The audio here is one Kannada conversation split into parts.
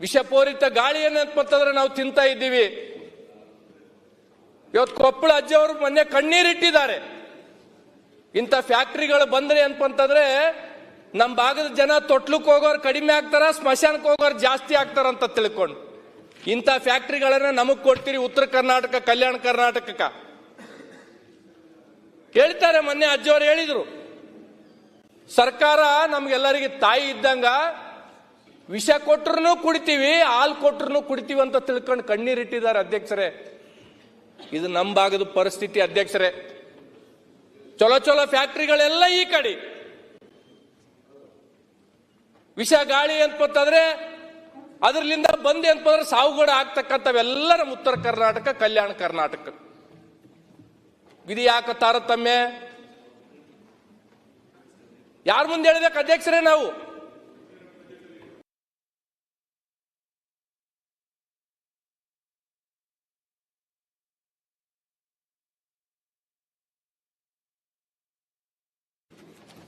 ವಿಷಪೂರಿತ ಗಾಳಿ ಮತ್ತಂದ್ರೆ ನಾವು ತಿಂತಾ ಇದ್ದೀವಿ. ಇವತ್ತು ಕೊಪ್ಪಳ ಅಜ್ಜಿಯವರು ಮೊನ್ನೆ ಕಣ್ಣೀರಿಟ್ಟಿದ್ದಾರೆ ಇಂಥ ಫ್ಯಾಕ್ಟ್ರಿಗಳು ಬಂದ್ರೆ ಅಂತಂದ್ರೆ ನಮ್ಮ ಭಾಗದ ಜನ ತೊಟ್ಲಕ್ಕೆ ಹೋಗೋರು ಕಡಿಮೆ ಆಗ್ತಾರ ಸ್ಮಶಾನಕ್ಕೆ ಹೋಗೋರು ಜಾಸ್ತಿ ಆಗ್ತಾರ ಅಂತ ತಿಳ್ಕೊಂಡು. ಇಂಥ ಫ್ಯಾಕ್ಟ್ರಿಗಳನ್ನ ನಮಗ್ ಕೊಡ್ತೀರಿ, ಉತ್ತರ ಕರ್ನಾಟಕ, ಕಲ್ಯಾಣ ಕರ್ನಾಟಕಕ್ಕ. ಹೇಳ್ತಾರೆ ಮೊನ್ನೆ ಅಜ್ಜಿಯವರು ಹೇಳಿದ್ರು. ಸರ್ಕಾರ ನಮ್ಗೆಲ್ಲರಿಗೆ ತಾಯಿ ಇದ್ದಂಗ ವಿಷ ಕೊಟ್ರು ಕುಡಿತೀವಿ, ಹಾಲು ಕೊಟ್ರು ಕುಡಿತೀವಿ ಅಂತ ತಿಳ್ಕೊಂಡು ಕಣ್ಣೀರಿಟ್ಟಿದ್ದಾರೆ ಅಧ್ಯಕ್ಷರೇ. ಇದು ನಮ್ಮ ಭಾಗದ ಪರಿಸ್ಥಿತಿ ಅಧ್ಯಕ್ಷರೇ. ಚಲೋ ಚಲೋ ಫ್ಯಾಕ್ಟ್ರಿಗಳೆಲ್ಲ ಈ ಕಡೆ. ವಿಷ ಗಾಳಿ ಅಂತಂದ್ರೆ ಅದರಲ್ಲಿಂದ ಬಂದೆ ಅಂತಂದ್ರೆ ಸಾವುಗಡ ಆಗ್ತಕ್ಕಂಥವೆಲ್ಲ ನಮ್ಮ ಉತ್ತರ ಕರ್ನಾಟಕ, ಕಲ್ಯಾಣ ಕರ್ನಾಟಕ. ಇದು ಯಾಕ ತಾರತಮ್ಯ? ಯಾರ ಮುಂದೆ ಹೇಳ್ಬೇಕು ಅಧ್ಯಕ್ಷರೇ ನಾವು?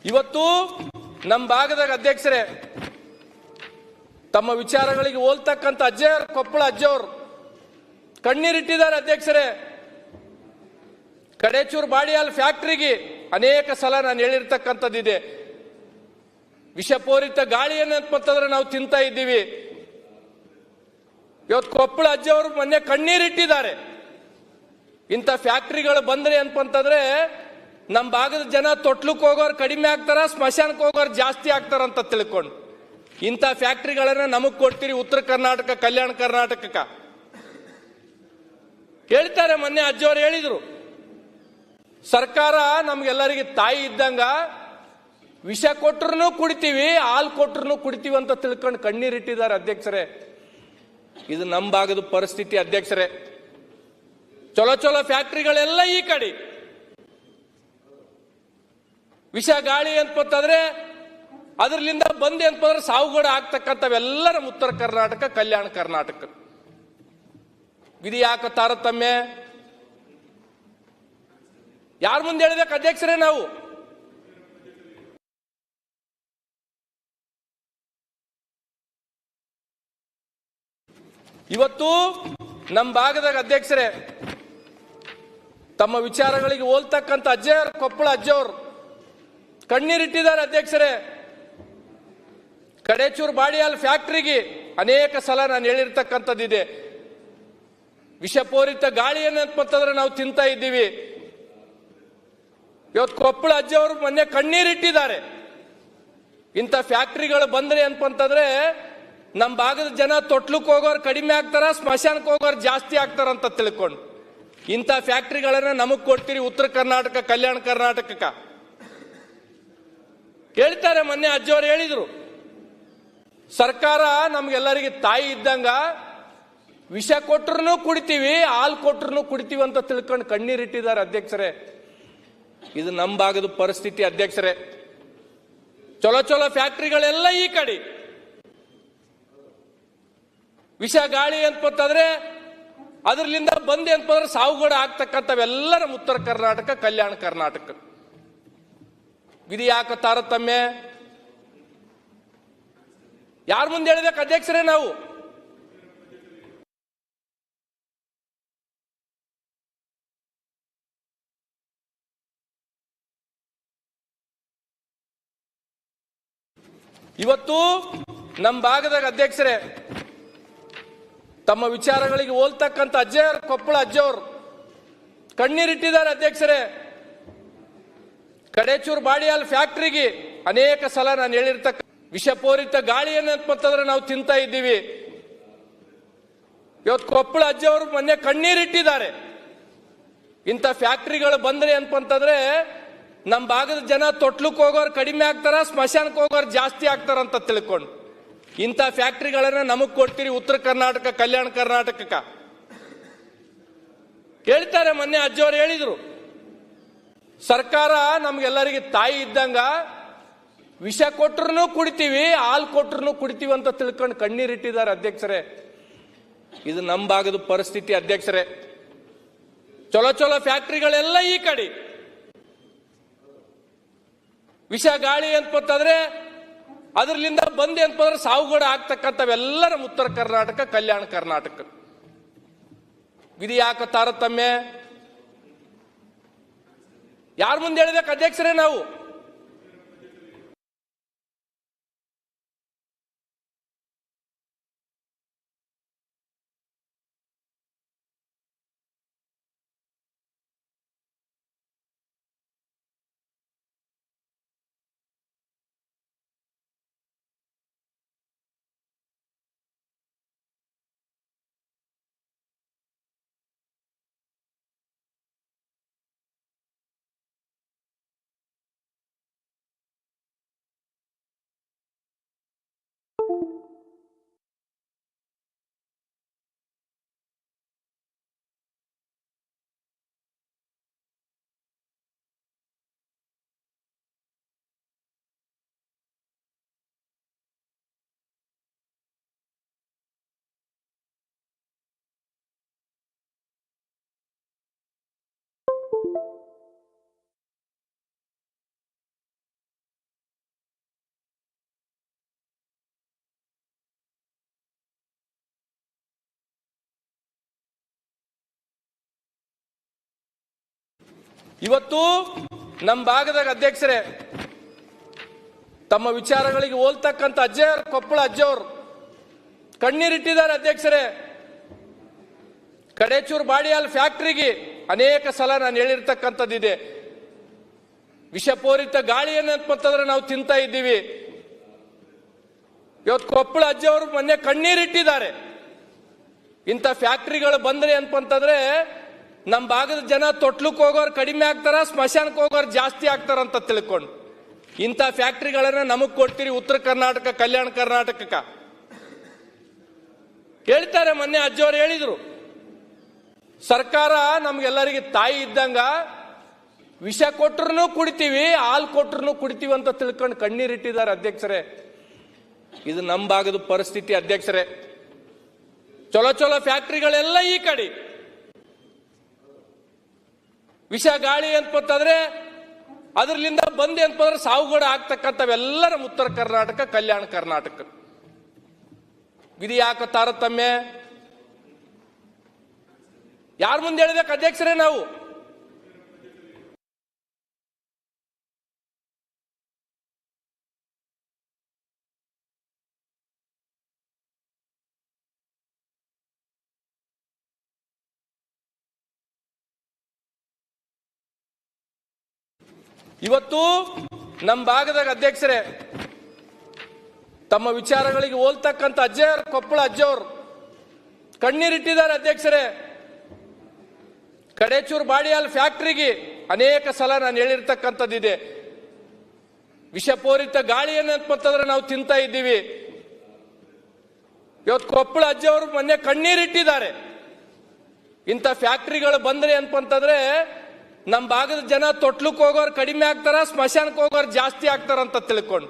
ಇವತ್ತು ನಮ್ಮ ಭಾಗದಾಗ ಅಧ್ಯಕ್ಷರೇ, ತಮ್ಮ ವಿಚಾರಗಳಿಗೆ ಹೋಲ್ತಕ್ಕಂಥ ಅಜ್ಜಯ್ಯರ್, ಕೊಪ್ಪಳ ಅಜ್ಜವರು, ಕಣ್ಣೀರಿಟ್ಟಿದ್ದಾರೆ ಅಧ್ಯಕ್ಷರೇ. ಕಡೇಚೂರು ಬಾಡಿಯಾಲ್ ಫ್ಯಾಕ್ಟ್ರಿಗೆ ಅನೇಕ ಸಲ ನಾನು ಹೇಳಿರ್ತಕ್ಕಂಥದ್ದಿದೆ. ವಿಷಪೂರಿತ ಗಾಳಿ ಏನಂತಂದ್ರೆ ನಾವು ತಿಂತಾ ಇದ್ದೀವಿ. ಇವತ್ತು ಕೊಪ್ಪಳ ಅಜ್ಜವರು ಮೊನ್ನೆ ಕಣ್ಣೀರಿಟ್ಟಿದ್ದಾರೆ. ಇಂಥ ಫ್ಯಾಕ್ಟ್ರಿಗಳು ಬಂದ್ರೆ ಅಂತಂದ್ರೆ ನಮ್ಮ ಭಾಗದ ಜನ ತೊಟ್ಲಕ್ಕೆ ಹೋಗೋರು ಕಡಿಮೆ ಆಗ್ತಾರ ಸ್ಮಶಾನಕ್ಕೆ ಹೋಗೋರು ಜಾಸ್ತಿ ಆಗ್ತಾರ ಅಂತ ತಿಳ್ಕೊಂಡು. ಇಂಥ ಫ್ಯಾಕ್ಟ್ರಿಗಳನ್ನ ನಮಗ್ ಕೊಡ್ತೀರಿ ಉತ್ತರ ಕರ್ನಾಟಕ, ಕಲ್ಯಾಣ ಕರ್ನಾಟಕಕ್ಕ. ಹೇಳ್ತಾರೆ ಮೊನ್ನೆ ಅಜ್ಜಿಯವರು ಹೇಳಿದ್ರು. ಸರ್ಕಾರ ನಮ್ಗೆಲ್ಲರಿಗೆ ತಾಯಿ ಇದ್ದಂಗ ವಿಷ ಕೊಟ್ರು ಕುಡಿತೀವಿ, ಹಾಲು ಕೊಟ್ರು ಕುಡಿತೀವಿ ಅಂತ ತಿಳ್ಕೊಂಡು ಕಣ್ಣೀರಿಟ್ಟಿದ್ದಾರೆ ಅಧ್ಯಕ್ಷರೇ. ಇದು ನಮ್ಮ ಭಾಗದ ಪರಿಸ್ಥಿತಿ ಅಧ್ಯಕ್ಷರೇ. ಚಲೋ ಚಲೋ ಫ್ಯಾಕ್ಟ್ರಿಗಳೆಲ್ಲ ಈ ಕಡೆ. ವಿಷ ಗಾಳಿ ಅಂತಂದ್ರೆ ಅದರಲ್ಲಿಂದ ಬಂದೆ ಅಂತಂದ್ರೆ ಸಾವುಗಡ ಆಗ್ತಕ್ಕಂಥವೆಲ್ಲ ನಮ್ಮ ಉತ್ತರ ಕರ್ನಾಟಕ, ಕಲ್ಯಾಣ ಕರ್ನಾಟಕ. ವಿಧಿ ಯಾಕೆ ತಾರತಮ್ಯ? ಯಾರ ಮುಂದೆ ಹೇಳಬೇಕು ಅಧ್ಯಕ್ಷರೇ ನಾವು? ಇವತ್ತು ನಮ್ಮ ಭಾಗದಾಗ ಅಧ್ಯಕ್ಷರೇ, ತಮ್ಮ ವಿಚಾರಗಳಿಗೆ ಹೋಲ್ತಕ್ಕಂಥ ಅಜ್ಜಯ್ಯರ್ ಕೊಪ್ಪಳ ಅಜ್ಜವ್ರು ಕಣ್ಣೀರಿಟ್ಟಿದ್ದಾರೆ ಅಧ್ಯಕ್ಷರೇ. ಕಡೇಚೂರು ಬಾಡಿಯಾಲ್ ಫ್ಯಾಕ್ಟ್ರಿಗೆ ಅನೇಕ ಸಲ ನಾನು ಹೇಳಿರ್ತಕ್ಕಂಥದ್ದಿದೆ. ವಿಷಪೂರಿತ ಗಾಳಿ ಏನಂತಂದ್ರೆ ನಾವು ತಿಂತಾ ಇದ್ದೀವಿ. ಇವತ್ತು ಕೊಪ್ಪಳ ಅಜ್ಜಿಯವರು ಮೊನ್ನೆ ಕಣ್ಣೀರಿಟ್ಟಿದ್ದಾರೆ. ಇಂಥ ಫ್ಯಾಕ್ಟ್ರಿಗಳು ಬಂದ್ರೆ ಏನಪ್ಪಂತಂದ್ರೆ ನಮ್ಮ ಭಾಗದ ಜನ ತೊಟ್ಲಕ್ಕೆ ಹೋಗೋರು ಕಡಿಮೆ ಆಗ್ತಾರ, ಸ್ಮಶಾನಕ್ಕೆ ಹೋಗೋರು ಜಾಸ್ತಿ ಆಗ್ತಾರ ಅಂತ ತಿಳ್ಕೊಂಡು. ಇಂಥ ಫ್ಯಾಕ್ಟ್ರಿಗಳನ್ನ ನಮಗ್ ಕೊಡ್ತೀರಿ ಉತ್ತರ ಕರ್ನಾಟಕ, ಕಲ್ಯಾಣ ಕರ್ನಾಟಕಕ್ಕ. ಹೇಳ್ತಾರೆ ಮೊನ್ನೆ ಅಜ್ಜಿಯವರು ಹೇಳಿದರು. ಸರ್ಕಾರ ನಮ್ಗೆಲ್ಲರಿಗೆ ತಾಯಿ ಇದ್ದಂಗ ವಿಷ ಕೊಟ್ರು ಕುಡಿತೀವಿ, ಹಾಲು ಕೊಟ್ರು ಕುಡಿತೀವಿ ಅಂತ ತಿಳ್ಕೊಂಡು ಕಣ್ಣೀರಿಟ್ಟಿದ್ದಾರೆ ಅಧ್ಯಕ್ಷರೇ. ಇದು ನಮ್ಮ ಭಾಗದ ಪರಿಸ್ಥಿತಿ ಅಧ್ಯಕ್ಷರೇ. ಚಲೋ ಚಲೋ ಫ್ಯಾಕ್ಟ್ರಿಗಳೆಲ್ಲ ಈ ಕಡೆ. ವಿಷ ಗಾಳಿ ಅಂತಂದ್ರೆ ಅದರಲ್ಲಿಂದ ಬಂದೆ ಅಂತಂದ್ರೆ ಸಾವುಗಡ ಆಗ್ತಕ್ಕಂಥವೆಲ್ಲ ನಮ್ಮ ಉತ್ತರ ಕರ್ನಾಟಕ, ಕಲ್ಯಾಣ ಕರ್ನಾಟಕ. ಇದು ಯಾಕೆ ತಾರತಮ್ಯ ಯಾರ ಮುಂದೆ ಹೇಳಬೇಕು ಅಧ್ಯಕ್ಷರೇ ನಾವು? ಇವತ್ತು ನಮ್ಮ ಭಾಗದಾಗ ಅಧ್ಯಕ್ಷರೇ, ತಮ್ಮ ವಿಚಾರಗಳಿಗೆ ಹೋಲ್ತಕ್ಕಂಥ ಅಜ್ಜಯ್ಯರ್ ಕೊಪ್ಪಳ ಅಜ್ಜವ್ರು ಕಣ್ಣೀರಿಟ್ಟಿದ್ದಾರೆ ಅಧ್ಯಕ್ಷರೇ. ಕಡೇಚೂರು ಬಾಡಿಯಾಲ್ ಫ್ಯಾಕ್ಟ್ರಿಗೆ ಅನೇಕ ಸಲ ನಾನು ಹೇಳಿರ್ತಕ್ಕ ವಿಷಪೂರಿತ ಗಾಳಿ ಅಂತಂದ್ರೆ ನಾವು ತಿಂತಾ ಇದ್ದೀವಿ. ಇವತ್ತು ಕೊಪ್ಪಳ ಅಜ್ಜವರು ಮೊನ್ನೆ ಕಣ್ಣೀರಿಟ್ಟಿದ್ದಾರೆ ಇಂಥ ಫ್ಯಾಕ್ಟ್ರಿಗಳು ಬಂದ್ರೆ ಅಂತಂದ್ರೆ ನಮ್ಮ ಭಾಗದ ಜನ ತೊಟ್ಲಕ್ಕೆ ಹೋಗೋರು ಕಡಿಮೆ ಆಗ್ತಾರ ಸ್ಮಶಾನಕ್ಕೆ ಹೋಗೋರು ಜಾಸ್ತಿ ಆಗ್ತಾರ ಅಂತ ತಿಳ್ಕೊಂಡು. ಇಂಥ ಫ್ಯಾಕ್ಟ್ರಿಗಳನ್ನ ನಮಗ್ ಕೊಡ್ತೀರಿ ಉತ್ತರ ಕರ್ನಾಟಕ, ಕಲ್ಯಾಣ ಕರ್ನಾಟಕಕ್ಕ. ಹೇಳ್ತಾರೆ ಮೊನ್ನೆ ಅಜ್ಜಿಯವರು ಹೇಳಿದ್ರು. ಸರ್ಕಾರ ನಮ್ಗೆಲ್ಲರಿಗೆ ತಾಯಿ ಇದ್ದಂಗ ವಿಷ ಕೊಟ್ರು ಕುಡಿತೀವಿ, ಹಾಲು ಕೊಟ್ರು ಕುಡಿತೀವಿ ಅಂತ ತಿಳ್ಕೊಂಡು ಕಣ್ಣೀರಿಟ್ಟಿದ್ದಾರೆ ಅಧ್ಯಕ್ಷರೇ. ಇದು ನಮ್ಮ ಭಾಗದ ಪರಿಸ್ಥಿತಿ ಅಧ್ಯಕ್ಷರೇ. ಚಲೋ ಚಲೋ ಫ್ಯಾಕ್ಟ್ರಿಗಳೆಲ್ಲ ಈ ಕಡೆ. ವಿಷ ಗಾಳಿ ಅಂತಂದ್ರೆ ಅದರಲ್ಲಿಂದ ಬಂದೆ ಅಂತಂದ್ರೆ ಸಾವುಗಡ ಆಗ್ತಕ್ಕಂಥವೆಲ್ಲ ಉತ್ತರ ಕರ್ನಾಟಕ, ಕಲ್ಯಾಣ ಕರ್ನಾಟಕ. ವಿಧಿ ಯಾಕ ತಾರತಮ್ಯ? ಯಾರ ಮುಂದೆ ಹೇಳ್ಬೇಕು ಅಧ್ಯಕ್ಷರೇ ನಾವು? ಇವತ್ತು ನಮ್ಮ ಭಾಗದಾಗ ಅಧ್ಯಕ್ಷರೇ, ತಮ್ಮ ವಿಚಾರಗಳಿಗೆ ಹೋಲ್ತಕ್ಕಂಥ ಅಜ್ಜಯ್ಯರ್, ಕೊಪ್ಪಳ ಅಜ್ಜವ್ರು, ಕಣ್ಣೀರಿಟ್ಟಿದ್ದಾರೆ ಅಧ್ಯಕ್ಷರೇ. ಕಡೇಚೂರು ಬಾಡಿಯಾಲ್ ಫ್ಯಾಕ್ಟ್ರಿಗೆ ಅನೇಕ ಸಲ ನಾನು ಹೇಳಿರ್ತಕ್ಕಂಥದ್ದಿದೆ. ವಿಷಪೂರಿತ ಗಾಳಿ ಅಂತಂದ್ರೆ ನಾವು ತಿಂತಾ ಇದ್ದೀವಿ. ಇವತ್ತು ಕೊಪ್ಪಳ ಅಜ್ಜವರು ಮೊನ್ನೆ ಕಣ್ಣೀರಿಟ್ಟಿದ್ದಾರೆ. ಇಂಥ ಫ್ಯಾಕ್ಟ್ರಿಗಳು ಬಂದ್ರೆ ಅಂತಂದ್ರೆ ನಮ್ಮ ಭಾಗದ ಜನ ತೊಟ್ಲಕ್ಕೆ ಹೋಗೋರು ಕಡಿಮೆ ಆಗ್ತಾರ ಸ್ಮಶಾನಕ್ಕೆ ಹೋಗೋರು ಜಾಸ್ತಿ ಆಗ್ತಾರ ಅಂತ ತಿಳ್ಕೊಂಡು. ಇಂಥ ಫ್ಯಾಕ್ಟ್ರಿಗಳನ್ನ ನಮಗ್ ಕೊಡ್ತೀರಿ ಉತ್ತರ ಕರ್ನಾಟಕ, ಕಲ್ಯಾಣ ಕರ್ನಾಟಕಕ್ಕ. ಹೇಳ್ತಾರೆ ಮೊನ್ನೆ ಅಜ್ಜವ್ರು ಹೇಳಿದ್ರು. ಸರ್ಕಾರ ನಮ್ಗೆಲ್ಲರಿಗೆ ತಾಯಿ ಇದ್ದಂಗ ವಿಷ ಕೊಟ್ರು ಕುಡಿತೀವಿ, ಹಾಲು ಕೊಟ್ರು ಕುಡಿತೀವಿ ಅಂತ ತಿಳ್ಕೊಂಡು ಕಣ್ಣೀರಿಟ್ಟಿದ್ದಾರೆ ಅಧ್ಯಕ್ಷರೇ. ಇದು ನಮ್ಮ ಭಾಗದ ಪರಿಸ್ಥಿತಿ ಅಧ್ಯಕ್ಷರೇ. ಚಲೋ ಚಲೋ ಫ್ಯಾಕ್ಟ್ರಿಗಳೆಲ್ಲ ಈ ಕಡೆ. ವಿಷ ಗಾಳಿ ಅಂತಂದ್ರೆ ಅದರಿಂದ ಬಂದೆ ಅಂತಂದ್ರೆ ಸಾವುಗಡ ಆಗ್ತಕ್ಕಂಥವೆಲ್ಲ ನಮ್ಮ ಉತ್ತರ ಕರ್ನಾಟಕ, ಕಲ್ಯಾಣ ಕರ್ನಾಟಕ. ವಿಧಿ ಯಾಕ ತಾರತಮ್ಯ? ಯಾರ ಮುಂದೆ ಹೇಳ್ಬೇಕು ಅಧ್ಯಕ್ಷರೇ ನಾವು? ಇವತ್ತು ನಮ್ಮ ಭಾಗದಾಗ ಅಧ್ಯಕ್ಷರೇ, ತಮ್ಮ ವಿಚಾರಗಳಿಗೆ ಹೋಲ್ತಕ್ಕಂಥ ಅಜ್ಜಯ್ಯರ್ ಕೊಪ್ಪಳ ಅಜ್ಜವ್ರು ಕಣ್ಣೀರಿಟ್ಟಿದ್ದಾರೆ ಅಧ್ಯಕ್ಷರೇ. ಕಡೇಚೂರು ಬಾಡಿಯಾಲ್ ಫ್ಯಾಕ್ಟ್ರಿಗೆ ಅನೇಕ ಸಲ ನಾನು ಹೇಳಿರ್ತಕ್ಕಂಥದ್ದಿದೆ ವಿಷಪೂರಿತ ಗಾಳಿ ಮತ್ತಂದ್ರೆ ನಾವು ತಿಂತಾ ಇದ್ದೀವಿ. ಇವತ್ತು ಕೊಪ್ಪಳ ಅಜ್ಜವರು ಮೊನ್ನೆ ಕಣ್ಣೀರಿಟ್ಟಿದ್ದಾರೆ ಇಂಥ ಫ್ಯಾಕ್ಟ್ರಿಗಳು ಬಂದ್ರೆ ಅಂತಂದ್ರೆ ನಮ್ಮ ಭಾಗದ ಜನ ತೊಟ್ಲಕ್ಕೆ ಹೋಗೋರು ಕಡಿಮೆ ಆಗ್ತಾರ ಸ್ಮಶಾನಕ್ಕೆ ಹೋಗೋರು ಜಾಸ್ತಿ ಆಗ್ತಾರ ಅಂತ ತಿಳ್ಕೊಂಡು.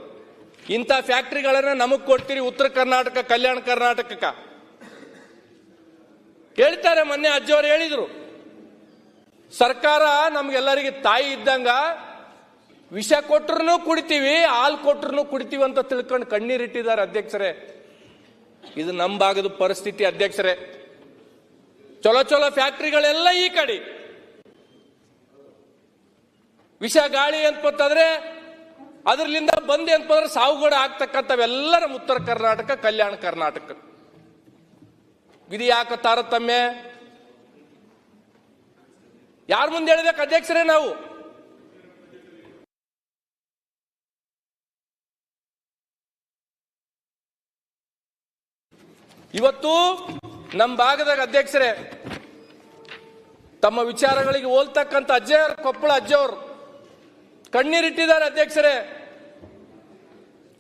ಇಂಥ ಫ್ಯಾಕ್ಟ್ರಿಗಳನ್ನ ನಮಗ್ ಕೊಡ್ತೀರಿ ಉತ್ತರ ಕರ್ನಾಟಕ, ಕಲ್ಯಾಣ ಕರ್ನಾಟಕಕ್ಕ. ಹೇಳ್ತಾರೆ ಮೊನ್ನೆ ಅಜ್ಜಿಯವರು ಹೇಳಿದ್ರು. ಸರ್ಕಾರ ನಮ್ಗೆಲ್ಲರಿಗೆ ತಾಯಿ ಇದ್ದಂಗ ವಿಷ ಕೊಟ್ರು ಕುಡಿತೀವಿ, ಹಾಲು ಕೊಟ್ರು ಕುಡಿತೀವಿ ಅಂತ ತಿಳ್ಕೊಂಡು ಕಣ್ಣೀರಿಟ್ಟಿದ್ದಾರೆ ಅಧ್ಯಕ್ಷರೇ. ಇದು ನಮ್ಮ ಭಾಗದ ಪರಿಸ್ಥಿತಿ ಅಧ್ಯಕ್ಷರೇ. ಚಲೋ ಚಲೋ ಫ್ಯಾಕ್ಟ್ರಿಗಳೆಲ್ಲ ಈ ಕಡೆ. ವಿಷ ಗಾಳಿ ಅಂತಂದ್ರೆ ಅದರಲ್ಲಿಂದ ಬಂದೆ ಅಂತಂದ್ರೆ ಸಾವುಗಡ ಆಗ್ತಕ್ಕಂಥವೆಲ್ಲ ನಮ್ಮ ಉತ್ತರ ಕರ್ನಾಟಕ, ಕಲ್ಯಾಣ ಕರ್ನಾಟಕ. ವಿಧಿ ಯಾಕ ತಾರತಮ್ಯ? ಯಾರ ಮುಂದೆ ಹೇಳಬೇಕು ಅಧ್ಯಕ್ಷರೇ ನಾವು? ಇವತ್ತು ನಮ್ಮ ಭಾಗದಾಗ ಅಧ್ಯಕ್ಷರೇ, ತಮ್ಮ ವಿಚಾರಗಳಿಗೆ ಹೋಲ್ತಕ್ಕಂಥ ಅಜ್ಜಯ್ಯರ್ ಕೊಪ್ಪಳ ಅಜ್ಜವ್ರು. ಕಣ್ಣೀರಿಟ್ಟಿದ್ದಾರೆ ಅಧ್ಯಕ್ಷರೇ.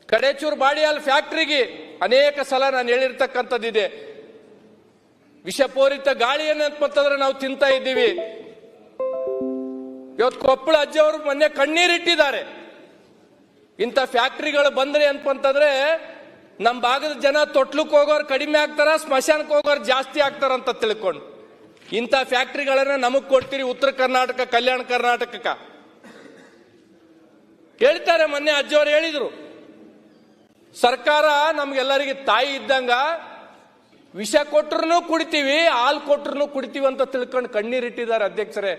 ಕಡೇಚೂರು ಬಾಡಿಯಾಲ್ ಫ್ಯಾಕ್ಟ್ರಿಗೆ ಅನೇಕ ಸಲ ನಾನು ಹೇಳಿರ್ತಕ್ಕಂಥದ್ದಿದೆ. ವಿಷಪೂರಿತ ಗಾಳಿ ಅಂತಂದ್ರೆ ನಾವು ತಿಂತಾ ಇದ್ದೀವಿ. ಇವತ್ತು ಕೊಪ್ಪಳ ಅಜ್ಜಿಯವರು ಮೊನ್ನೆ ಕಣ್ಣೀರಿಟ್ಟಿದ್ದಾರೆ. ಇಂಥ ಫ್ಯಾಕ್ಟ್ರಿಗಳು ಬಂದ್ರೆ ಅಂತಂದ್ರೆ ನಮ್ಮ ಭಾಗದ ಜನ ತೊಟ್ಲಕ್ಕೆ ಹೋಗೋರು ಕಡಿಮೆ ಆಗ್ತಾರ ಸ್ಮಶಾನಕ್ಕೆ ಹೋಗೋರು ಜಾಸ್ತಿ ಆಗ್ತಾರ ಅಂತ ತಿಳ್ಕೊಂಡು. ಇಂಥ ಫ್ಯಾಕ್ಟ್ರಿಗಳನ್ನ ನಮಗ್ ಕೊಡ್ತೀರಿ ಉತ್ತರ ಕರ್ನಾಟಕ, ಕಲ್ಯಾಣ ಕರ್ನಾಟಕಕ್ಕ. ಹೇಳ್ತಾರೆ ಮೊನ್ನೆ ಅಜ್ಜಿಯವರು ಹೇಳಿದರು. ಸರ್ಕಾರ ನಮ್ಗೆಲ್ಲರಿಗೆ ತಾಯಿ ಇದ್ದಂಗ ವಿಷ ಕೊಟ್ರು ಕುಡಿತೀವಿ, ಹಾಲು ಕೊಟ್ರು ಕುಡಿತೀವಿ ಅಂತ ತಿಳ್ಕೊಂಡು ಕಣ್ಣೀರಿಟ್ಟಿದ್ದಾರೆ ಅಧ್ಯಕ್ಷರೇ.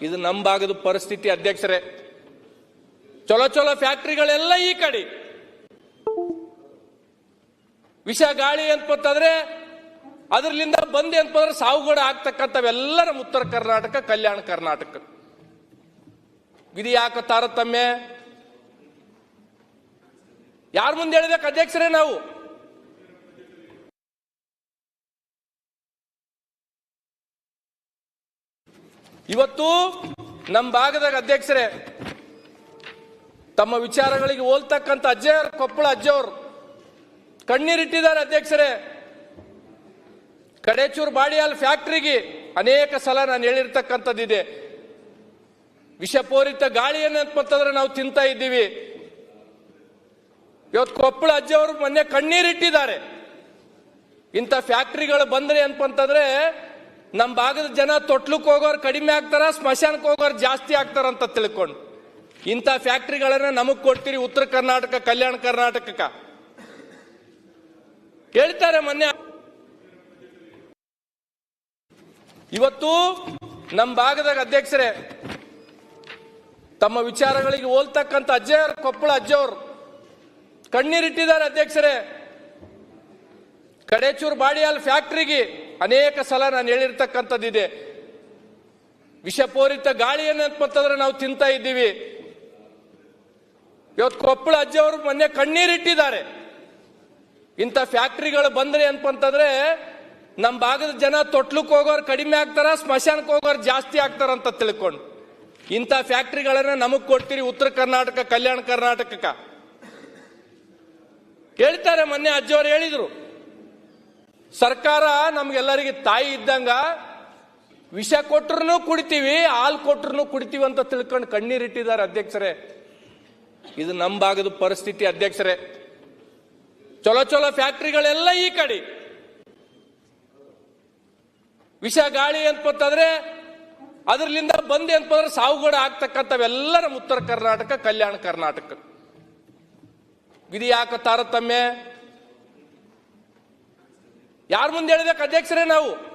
ಇದು ನಮ್ಮ ಭಾಗದ ಪರಿಸ್ಥಿತಿ ಅಧ್ಯಕ್ಷರೇ. ಚಲೋ ಚಲೋ ಫ್ಯಾಕ್ಟ್ರಿಗಳೆಲ್ಲ ಈ ಕಡೆ. ವಿಷ ಗಾಳಿ ಅಂತಂದ್ರೆ ಅದರ್ಲಿಂದ ಬಂದೆ ಅಂತಂದ್ರೆ ಸಾವುಗಡ ಆಗ್ತಕ್ಕಂಥವೆಲ್ಲ ನಮ್ಮ ಉತ್ತರ ಕರ್ನಾಟಕ, ಕಲ್ಯಾಣ ಕರ್ನಾಟಕ. ಇದು ಯಾಕೆ ತಾರತಮ್ಯ? ಯಾರ ಮುಂದೆ ಹೇಳಬೇಕು ಅಧ್ಯಕ್ಷರೇ ನಾವು? ಇವತ್ತು ನಮ್ಮ ಭಾಗದಾಗ ಅಧ್ಯಕ್ಷರೇ, ತಮ್ಮ ವಿಚಾರಗಳಿಗೆ ಹೋಲ್ತಕ್ಕಂಥ ಅಜ್ಜಯ್ಯರ್, ಕೊಪ್ಪಳ ಅಜ್ಜವ್ರು ಕಣ್ಣೀರಿಟ್ಟಿದ್ದಾರೆ ಅಧ್ಯಕ್ಷರೇ. ಕಡೇಚೂರು ಬಾಡಿಯಾಲ್ ಫ್ಯಾಕ್ಟ್ರಿಗೆ ಅನೇಕ ಸಲ ನಾನು ಹೇಳಿರ್ತಕ್ಕಂಥದ್ದಿದೆ. ವಿಷಪೂರಿತ ಗಾಳಿಯನ್ನು ಅಂತಂದ್ರೆ ನಾವು ತಿಂತಾ ಇದ್ದೀವಿ. ಇವತ್ತು ಕೊಪ್ಪಳ ಅಜ್ಜಿಯವರು ಮೊನ್ನೆ ಕಣ್ಣೀರಿಟ್ಟಿದ್ದಾರೆ ಇಂಥ ಫ್ಯಾಕ್ಟ್ರಿಗಳು ಬಂದ್ರೆ ಅಂತಂದ್ರೆ ನಮ್ಮ ಭಾಗದ ಜನ ತೊಟ್ಲಕ್ಕೆ ಹೋಗೋರು ಕಡಿಮೆ ಆಗ್ತಾರ ಸ್ಮಶಾನಕ್ಕೆ ಹೋಗೋರು ಜಾಸ್ತಿ ಆಗ್ತಾರ ಅಂತ ತಿಳ್ಕೊಂಡು. ಇಂಥ ಫ್ಯಾಕ್ಟ್ರಿಗಳನ್ನ ನಮಗ್ ಕೊಡ್ತೀರಿ ಉತ್ತರ ಕರ್ನಾಟಕ, ಕಲ್ಯಾಣ ಕರ್ನಾಟಕಕ್ಕ. ಹೇಳ್ತಾರೆ ಮೊನ್ನೆ. ಇವತ್ತು ನಮ್ಮ ಭಾಗದಾಗ ಅಧ್ಯಕ್ಷರೇ ತಮ್ಮ ವಿಚಾರಗಳಿಗೆ ಹೋಲ್ತಕ್ಕಂಥ ಅಜ್ಜೆಯವರು ಕೊಪ್ಪಳ ಅಜ್ಜವ್ರು. ಕಣ್ಣೀರಿಟ್ಟಿದ್ದಾರೆ ಅಧ್ಯಕ್ಷರೇ. ಕಡೇಚೂರು ಬಾಡಿಯಾಲ್ ಫ್ಯಾಕ್ಟ್ರಿಗೆ ಅನೇಕ ಸಲ ನಾನು ಹೇಳಿರ್ತಕ್ಕಂಥದ್ದಿದೆ. ವಿಷಪೂರಿತ ಗಾಳಿಯನ್ನು ನಾವು ತಿಂತಾ ಇದ್ದೀವಿ. ಇವತ್ತು ಕೊಪ್ಪಳ ಅಜ್ಜವರು ಮೊನ್ನೆ ಕಣ್ಣೀರಿಟ್ಟಿದ್ದಾರೆ. ಇಂಥ ಫ್ಯಾಕ್ಟ್ರಿಗಳು ಬಂದ್ರೆ ಅಂತಂದ್ರೆ ನಮ್ಮ ಭಾಗದ ಜನ ತೊಟ್ಲಕ್ಕೆ ಹೋಗೋರು ಕಡಿಮೆ ಆಗ್ತಾರ ಸ್ಮಶಾನಕ್ಕೆ ಹೋಗೋರು ಜಾಸ್ತಿ ಆಗ್ತಾರ ಅಂತ ತಿಳ್ಕೊಂಡು. ಇಂಥ ಫ್ಯಾಕ್ಟ್ರಿಗಳನ್ನ ನಮಗ್ ಕೊಡ್ತೀರಿ ಉತ್ತರ ಕರ್ನಾಟಕ, ಕಲ್ಯಾಣ ಕರ್ನಾಟಕಕ್ಕ. ಹೇಳ್ತಾರೆ ಮೊನ್ನೆ ಅಜ್ಜಿಯವರು ಹೇಳಿದ್ರು. ಸರ್ಕಾರ ನಮ್ಗೆಲ್ಲರಿಗೆ ತಾಯಿ ಇದ್ದಂಗ ವಿಷ ಕೊಟ್ರು ಕುಡಿತೀವಿ, ಹಾಲು ಕೊಟ್ರು ಕುಡಿತೀವಿ ಅಂತ ತಿಳ್ಕೊಂಡು ಕಣ್ಣೀರಿಟ್ಟಿದ್ದಾರೆ ಅಧ್ಯಕ್ಷರೇ. ಇದು ನಮ್ಮ ಭಾಗದ ಪರಿಸ್ಥಿತಿ ಅಧ್ಯಕ್ಷರೇ. ಚಲೋ ಚಲೋ ಫ್ಯಾಕ್ಟ್ರಿಗಳೆಲ್ಲ ಈ ಕಡೆ. ವಿಷ ಗಾಳಿ ಅಂತಂದ್ರೆ ಅದರ್ಲಿಂದ ಬಂದೆ ಅಂತಂದ್ರೆ ಸಾವುಗಡ ಆಗ್ತಕ್ಕಂಥವೆಲ್ಲ ನಮ್ಮ ಉತ್ತರ ಕರ್ನಾಟಕ, ಕಲ್ಯಾಣ ಕರ್ನಾಟಕ. ವಿಧಿ ಯಾಕ ತಾರತಮ್ಯ? ಯಾರ ಮುಂದೆ ಹೇಳ್ಬೇಕು ಅಧ್ಯಕ್ಷರೇ ನಾವು?